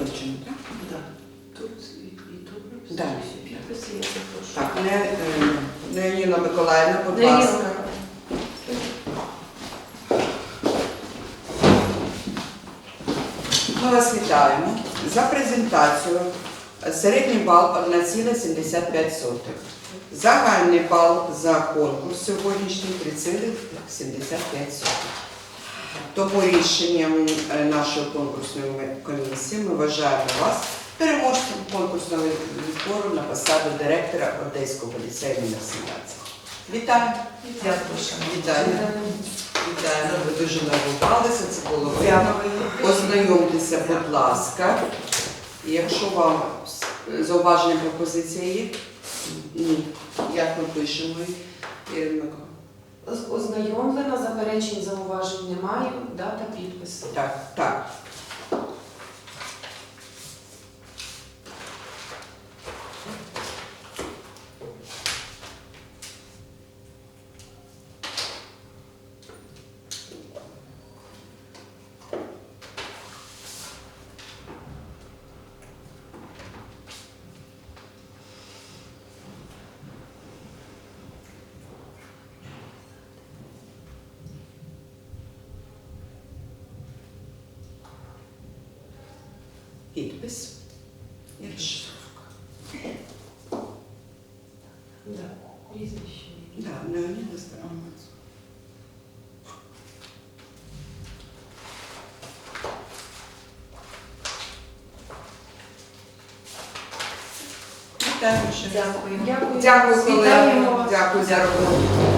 вилучено, так? Да. Тут і, тут Да. підписи, я запрошую. Так, не, е, не Ніна Миколаївна, будь ласка. Ми вас вітаємо за презентацію. Середній бал 1,75. Загальний бал за конкурс сьогоднішній 3,75. Тому рішенням е, нашої конкурсної комісії ми вважаємо вас переможцем конкурсного відбору на посаду директора Одеського ліцею номер 17. Вітаю! Дякую. Вітаю. Вітаю! Ви дуже нагрувалися, це було приємно. Ознайомтеся, будь ласка. Якщо вам зауваження пропозиції є, ні. Як ми пишемо, Ознайомлена, заперечень, зауважень немає, дата, підпису. Так, так. Підпис. Розшифровка. Да. Прізвище. Да, Леоніда Старомець. Дякую. Дякую. Дякую, колеги. Дякую за роботу.